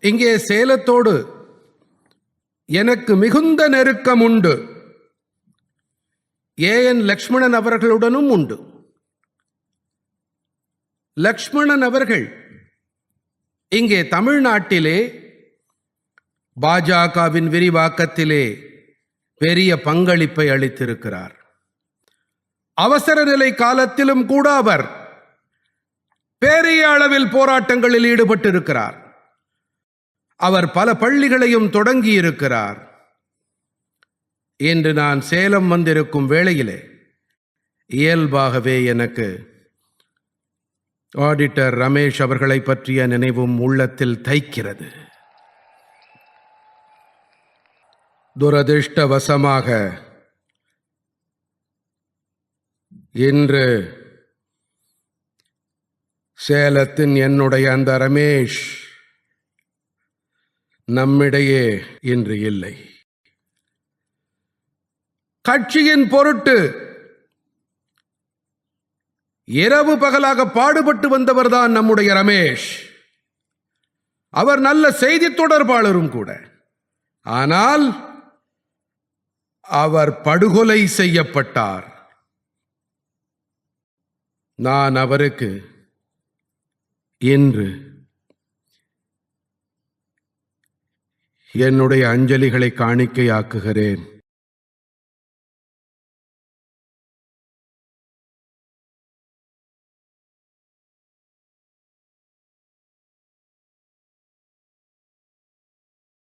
இங்கே சேலத்தோடு எனக்கு மிகுந்த நெருக்கம் உண்டு. ஏ என் லக்ஷ்மணன் அவர்களுடனும் உண்டு. லக்ஷ்மணன் அவர்கள் இங்கே தமிழ்நாட்டிலே பாஜகவின் விரிவாக்கத்திலே பெரிய பங்களிப்பை அளித்திருக்கிறார். அவசர நிலை காலத்திலும் கூட அவர் பெரிய அளவில் போராட்டங்களில் ஈடுபட்டிருக்கிறார். அவர் பல பள்ளிகளையும் தொடங்கி இருக்கிறார் இன்று நான் சேலம் வந்திருக்கும் வேளையிலே இயல்பாகவே எனக்கு ஆடிட்டர் ரமேஷ் அவர்களை பற்றிய நினைவும் உள்ளத்தில் தைக்கிறது. துரதிர்ஷ்டவசமாக இன்று சேலத்தின் என்னுடைய அந்த ரமேஷ் நம்மிடையே இன்று இல்லை. கட்சியின் பொருட்டு இரவு பகலாக பாடுபட்டு வந்தவர்தான் நம்முடைய ரமேஷ். அவர் நல்ல செய்தி தொடர்பாளரும் கூட. ஆனால் அவர் படுகொலை செய்யப்பட்டார். நான் அவருக்கு என்று என்னுடைய அஞ்சலிகளை காணிக்கையாக்குகிறேன்.